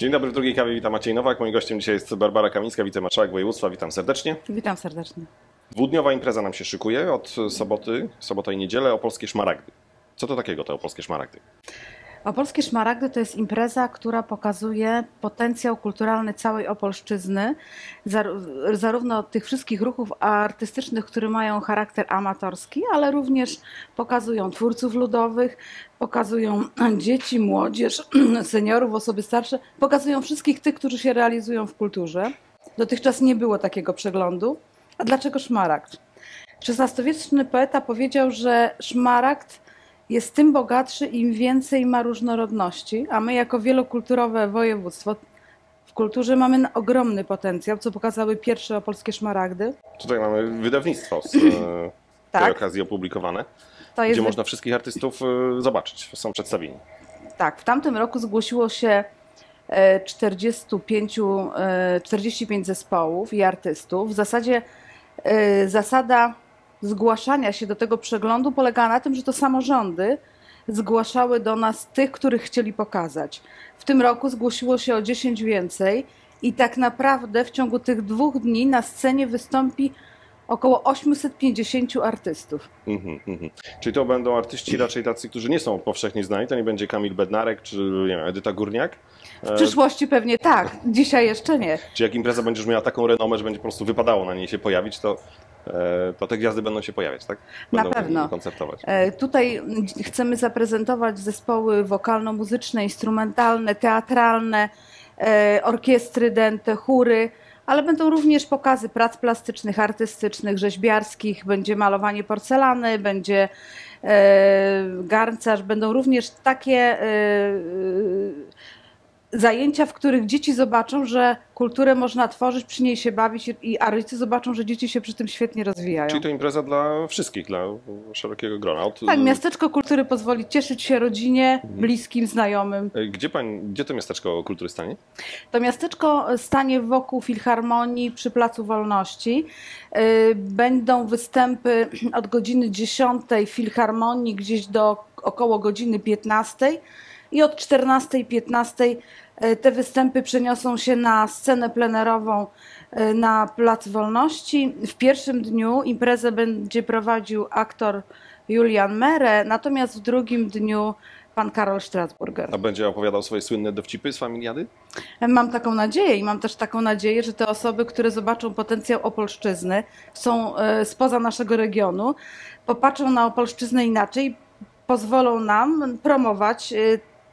Dzień dobry, w drugiej kawie witam Maciej Nowak. Moim gościem dzisiaj jest Barbara Kamińska, wicemarszałek województwa. Witam serdecznie. Witam serdecznie. Dwudniowa impreza nam się szykuje od soboty, sobota i niedzielę, Opolskie Szmaragdy. Co to takiego te Opolskie Szmaragdy? Opolskie Szmaragdy to jest impreza, która pokazuje potencjał kulturalny całej Opolszczyzny, zar- zarówno tych wszystkich ruchów artystycznych, które mają charakter amatorski, ale również pokazują twórców ludowych, pokazują dzieci, młodzież, seniorów, osoby starsze, pokazują wszystkich tych, którzy się realizują w kulturze. Dotychczas nie było takiego przeglądu. A dlaczego szmaragd? XVI-wieczny poeta powiedział, że szmaragd jest tym bogatszy, im więcej ma różnorodności, a my jako wielokulturowe województwo w kulturze mamy ogromny potencjał, co pokazały pierwsze opolskie szmaragdy. Tutaj mamy wydawnictwo z e, tej Tak. okazji opublikowane, To jest gdzie można wszystkich artystów e, zobaczyć. Są przedstawieni. Tak, w tamtym roku zgłosiło się e, 45, e, 45 zespołów i artystów. W zasadzie zasada zgłaszania się do tego przeglądu polegała na tym, że to samorządy zgłaszały do nas tych, których chcieli pokazać. W tym roku zgłosiło się o 10 więcej i tak naprawdę w ciągu tych dwóch dni na scenie wystąpi około 850 artystów. Mhm, mhm. Czyli to będą artyści raczej tacy, którzy nie są powszechnie znani. To nie będzie Kamil Bednarek czy nie wiem, Edyta Górniak. W przyszłości pewnie tak, dzisiaj jeszcze nie. Czy jak impreza będziesz miała taką renomę, że będzie po prostu wypadało na niej się pojawić, to, to te gwiazdy będą się pojawiać, tak? Na Będą pewno. koncertować. E, Tutaj chcemy zaprezentować zespoły wokalno-muzyczne, instrumentalne, teatralne, e, orkiestry dęte, chóry, ale będą również pokazy prac plastycznych, artystycznych, rzeźbiarskich, będzie malowanie porcelany, będzie e, garncarz, będą również takie e, e, zajęcia, w których dzieci zobaczą, że kulturę można tworzyć, przy niej się bawić i a rodzice zobaczą, że dzieci się przy tym świetnie rozwijają. Czyli to impreza dla wszystkich, dla szerokiego grona. Od, Tak, miasteczko kultury pozwoli cieszyć się rodzinie, bliskim, znajomym. e, Gdzie, pań, gdzie to miasteczko kultury stanie? To miasteczko stanie wokół Filharmonii przy Placu Wolności. Y, Będą występy od godziny 10 w Filharmonii gdzieś do około godziny 15 i od 14.15 y, te występy przeniosą się na scenę plenerową y, na Plac Wolności. W pierwszym dniu imprezę będzie prowadził aktor Julian Mere, natomiast w drugim dniu pan Karol Strasburger. A będzie opowiadał swoje słynne dowcipy z familiady? Mam taką nadzieję i mam też taką nadzieję, że te osoby, które zobaczą potencjał Opolszczyzny, są e, spoza naszego regionu, popatrzą na Opolszczyznę inaczej, pozwolą nam promować e,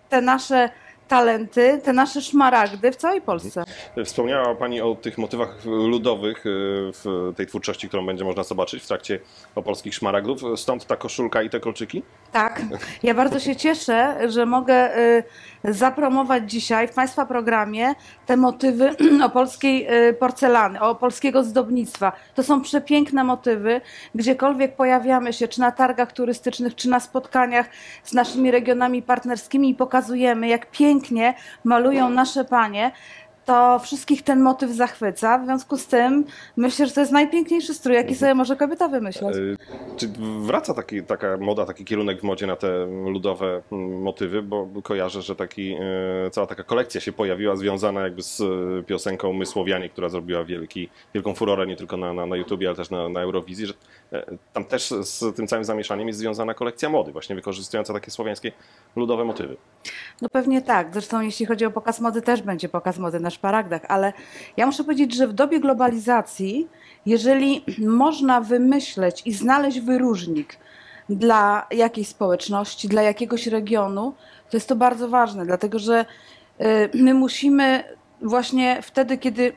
te nasze talenty, te nasze szmaragdy w całej Polsce. Wspomniała Pani o tych motywach ludowych e, w tej twórczości, którą będzie można zobaczyć w trakcie opolskich szmaragdów. Stąd ta koszulka i te kolczyki? Tak, ja bardzo się cieszę, że mogę y, zapromować dzisiaj w Państwa programie te motywy opolskiej y, porcelany, opolskiego zdobnictwa. To są przepiękne motywy, gdziekolwiek pojawiamy się, czy na targach turystycznych, czy na spotkaniach z naszymi regionami partnerskimi i pokazujemy, jak pięknie malują nasze panie. To wszystkich ten motyw zachwyca. W związku z tym myślę, że to jest najpiękniejszy strój, jaki sobie może kobieta wymyśleć. E, Czy wraca taki, taka moda, taki kierunek w modzie na te ludowe mm, motywy? Bo kojarzę, że taki, e, cała taka kolekcja się pojawiła związana jakby z e, piosenką My Słowianie, która zrobiła wielki, wielką furorę nie tylko na, na, na YouTubie, ale też na, na Eurowizji, że tam też z tym całym zamieszaniem jest związana kolekcja mody, właśnie wykorzystująca takie słowiańskie ludowe motywy. No pewnie tak. Zresztą jeśli chodzi o pokaz mody, też będzie pokaz mody na szparagdach, ale ja muszę powiedzieć, że w dobie globalizacji, jeżeli można wymyśleć i znaleźć wyróżnik dla jakiejś społeczności, dla jakiegoś regionu, to jest to bardzo ważne, dlatego że y, my musimy właśnie wtedy, kiedy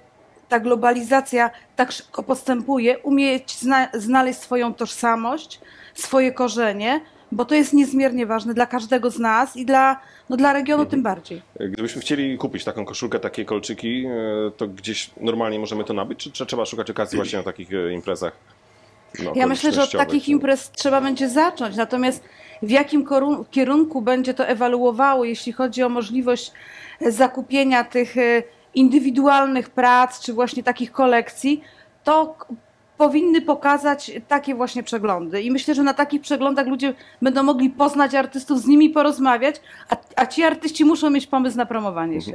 ta globalizacja tak szybko postępuje, umieć zna znaleźć swoją tożsamość, swoje korzenie, bo to jest niezmiernie ważne dla każdego z nas i dla, no, dla regionu tym bardziej. Gdybyśmy chcieli kupić taką koszulkę, takie kolczyki, e, to gdzieś normalnie możemy to nabyć, czy, czy trzeba szukać okazji właśnie na takich e, imprezach? no, Ja myślę, że od takich no. imprez trzeba będzie zacząć. Natomiast w jakim kierunku będzie to ewaluowało, jeśli chodzi o możliwość zakupienia tych e, indywidualnych prac, czy właśnie takich kolekcji, to powinny pokazać takie właśnie przeglądy. I myślę, że na takich przeglądach ludzie będą mogli poznać artystów, z nimi porozmawiać, a, a ci artyści muszą mieć pomysł na promowanie się.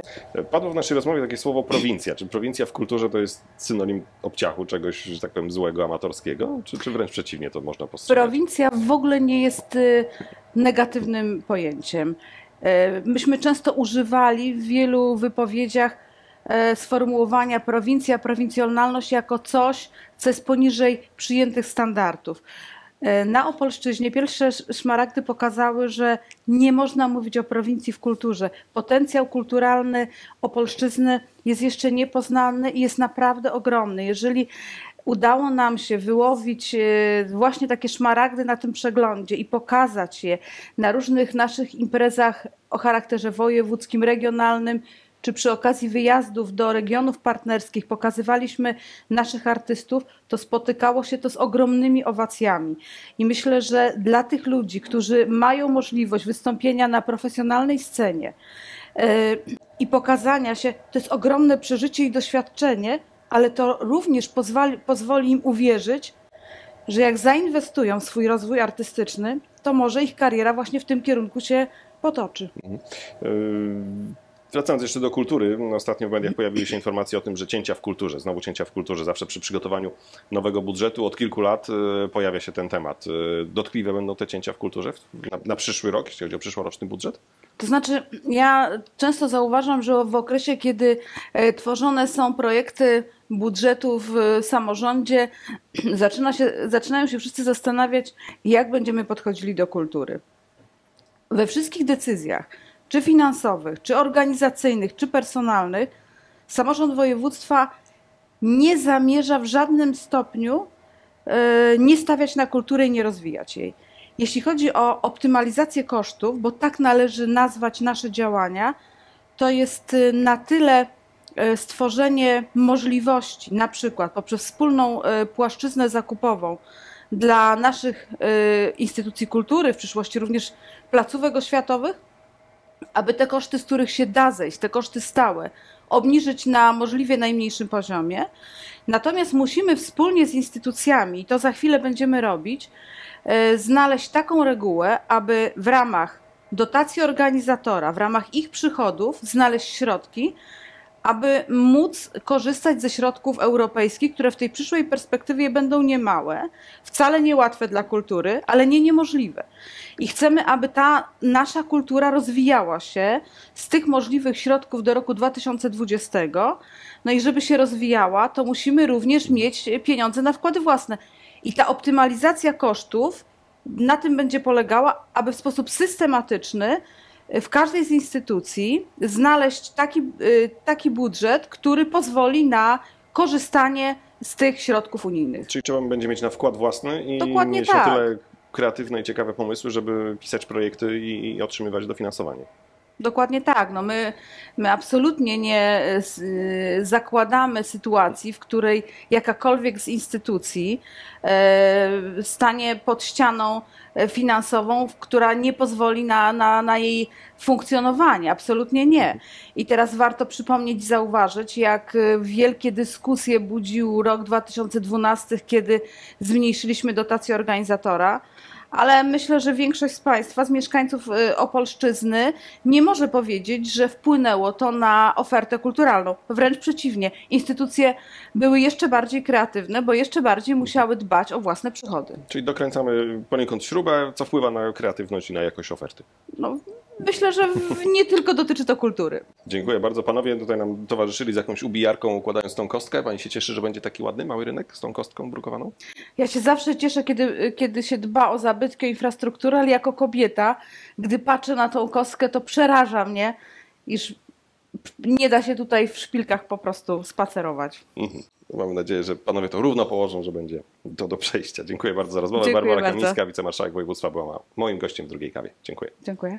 Padło w naszej rozmowie takie słowo prowincja. Czy prowincja w kulturze to jest synonim obciachu czegoś, że tak powiem, złego, amatorskiego? Czy, czy wręcz przeciwnie to można postrzegać? Prowincja w ogóle nie jest y, negatywnym pojęciem. E, Myśmy często używali w wielu wypowiedziach sformułowania prowincja, prowincjonalność jako coś, co jest poniżej przyjętych standardów. E, Na Opolszczyźnie pierwsze sz- szmaragdy pokazały, że nie można mówić o prowincji w kulturze. Potencjał kulturalny Opolszczyzny jest jeszcze niepoznany i jest naprawdę ogromny. Jeżeli udało nam się wyłowić e, właśnie takie szmaragdy na tym przeglądzie i pokazać je na różnych naszych imprezach o charakterze wojewódzkim, regionalnym, czy przy okazji wyjazdów do regionów partnerskich pokazywaliśmy naszych artystów, to spotykało się to z ogromnymi owacjami. I myślę, że dla tych ludzi, którzy mają możliwość wystąpienia na profesjonalnej scenie e, i pokazania się, to jest ogromne przeżycie i doświadczenie, ale to również pozwoli, pozwoli im uwierzyć, że jak zainwestują w swój rozwój artystyczny, to może ich kariera właśnie w tym kierunku się potoczy. Wracając jeszcze do kultury, ostatnio w mediach pojawiły się informacje o tym, że cięcia w kulturze, znowu cięcia w kulturze, zawsze przy przygotowaniu nowego budżetu od kilku lat yy, pojawia się ten temat. Yy, Dotkliwe będą te cięcia w kulturze na, na przyszły rok, jeśli chodzi o przyszłoroczny budżet? To znaczy, ja często zauważam, że w okresie, kiedy e, tworzone są projekty budżetu w samorządzie, zaczyna się, zaczynają się wszyscy zastanawiać, jak będziemy podchodzili do kultury. We wszystkich decyzjach, czy finansowych, czy organizacyjnych, czy personalnych, samorząd województwa nie zamierza w żadnym stopniu e, nie stawiać na kulturę i nie rozwijać jej. Jeśli chodzi o optymalizację kosztów, bo tak należy nazwać nasze działania, to jest y, na tyle y, stworzenie możliwości, na przykład poprzez wspólną płaszczyznę zakupową dla naszych instytucji kultury, w przyszłości również placówek oświatowych, aby te koszty, z których się da zejść, te koszty stałe, obniżyć na możliwie najmniejszym poziomie. Natomiast musimy wspólnie z instytucjami, i to za chwilę będziemy robić, e, znaleźć taką regułę, aby w ramach dotacji organizatora, w ramach ich przychodów znaleźć środki, aby móc korzystać ze środków europejskich, które w tej przyszłej perspektywie będą niemałe, wcale niełatwe dla kultury, ale nie niemożliwe. I chcemy, aby ta nasza kultura rozwijała się z tych możliwych środków do roku 2020. No i żeby się rozwijała, to musimy również mieć pieniądze na wkłady własne. I ta optymalizacja kosztów na tym będzie polegała, aby w sposób systematyczny w każdej z instytucji znaleźć taki, y, taki budżet, który pozwoli na korzystanie z tych środków unijnych. Czyli trzeba będzie mieć na wkład własny i Dokładnie mieć tak. na tyle kreatywne i ciekawe pomysły, żeby pisać projekty i, i otrzymywać dofinansowanie. Dokładnie tak. No my, my absolutnie nie y, zakładamy sytuacji, w której jakakolwiek z instytucji e, stanie pod ścianą finansową, która nie pozwoli na, na, na jej funkcjonowanie. Absolutnie nie. I teraz warto przypomnieć, zauważyć, jak e, wielkie dyskusje budził rok 2012, kiedy zmniejszyliśmy dotację organizatora. Ale myślę, że większość z Państwa, z mieszkańców y, Opolszczyzny, nie może powiedzieć, że wpłynęło to na ofertę kulturalną. Wręcz przeciwnie, instytucje były jeszcze bardziej kreatywne, bo jeszcze bardziej musiały dbać o własne przychody. Czyli dokręcamy poniekąd śrubę, co wpływa na kreatywność i na jakość oferty. No, myślę, że nie tylko dotyczy to kultury. Dziękuję bardzo. Panowie tutaj nam towarzyszyli z jakąś ubijarką, układając tą kostkę. Pani się cieszy, że będzie taki ładny, mały rynek z tą kostką brukowaną? Ja się zawsze cieszę, kiedy, kiedy się dba o zabytki, o infrastrukturę, ale jako kobieta, gdy patrzę na tą kostkę, to przeraża mnie, iż nie da się tutaj w szpilkach po prostu spacerować. Mhm. Mamy nadzieję, że panowie to równo położą, że będzie to do przejścia. Dziękuję bardzo za rozmowę. Dziękuję Barbara bardzo. Kamińska, wicemarszałek województwa była moim gościem w drugiej kawie. Dziękuję. Dziękuję.